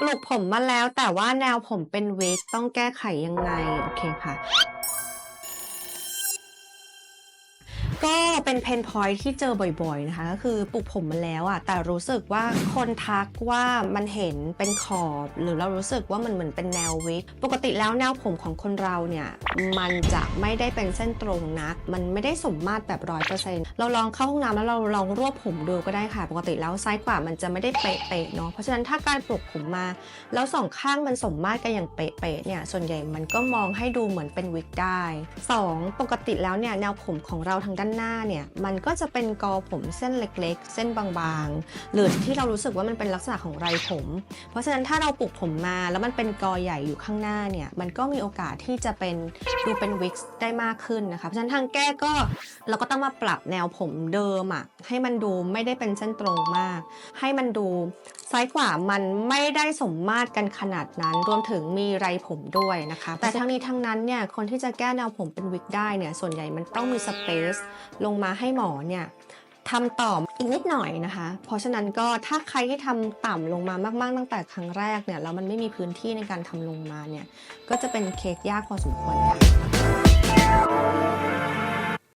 ปลุกผมมาแล้วแต่ว่าแนวผมเป็นเวกต้องแก้ไขยังไง โอเคค่ะ เป็นเพนพอยที่เจอบ่อยๆนะคะก็คือปลูกผมมาแล้วอะแต่รู้สึกว่าคนทักว่ามันเห็นเป็นขอบ หรือเรารู้สึกว่ามันเหมือนเป็นแนววิกปกติแล้วแนวผมของคนเราเนี่ยมันจะไม่ได้เป็นเส้นตรงนักมันไม่ได้สมมาตรแบบร้อยเปอร์เซ็นต์เราลองเข้าห้องน้ำแล้วเราลองรวบผมดูก็ได้ค่ะ ปกติแล้วซ้ายขวามันจะไม่ได้เป๊ะๆเนาะเพราะฉะนั้นถ้าการปลูกผมมา แล้วสองข้างมันสมมาตรกันอย่างเป๊ะๆเนี่ยส่วนใหญ่มันก็มองให้ดูเหมือนเป็นวิกได้สองปกติแล้วเนี่ยแนวผมของเราทางด้านหน้าเนี่ยมันก็จะเป็นกอผมเส้นเล็กๆ เส้นบางๆ หรือที่เรารู้สึกว่ามันเป็นลักษณะของไรผม เพราะฉะนั้นถ้าเราปลูกผมมาแล้วมันเป็นกอใหญ่อยู่ข้างหน้าเนี่ยมันก็มีโอกาสที่จะเป็นดูเป็นวิกได้มากขึ้นนะคะเพราะฉะนั้นทางแก้ก็เราก็ต้องมาปรับแนวผมเดิมอะให้มันดูไม่ได้เป็นเส้นตรงมาก ให้มันดู ซ้ายขวามันไม่ได้สมมาตรกันขนาดนั้น รวมถึงมีไรผมด้วยนะคะ แต่ทั้งนี้ทั้งนั้นเนี่ยคนที่จะแก้แนวผมเป็นวิกได้เนี่ยส่วนใหญ่มันต้องมีสเปซลงมาให้หมอเนี่ยทำต่ออีกนิดหน่อยนะคะ เพราะฉะนั้นก็ถ้าใครที่ทำต่ำลงมามากๆ ตั้งแต่ครั้งแรกเนี่ยแล้วมันไม่มีพื้นที่ในการทำลงมาเนี่ยก็จะเป็นเคสยากพอสมควรค่ะ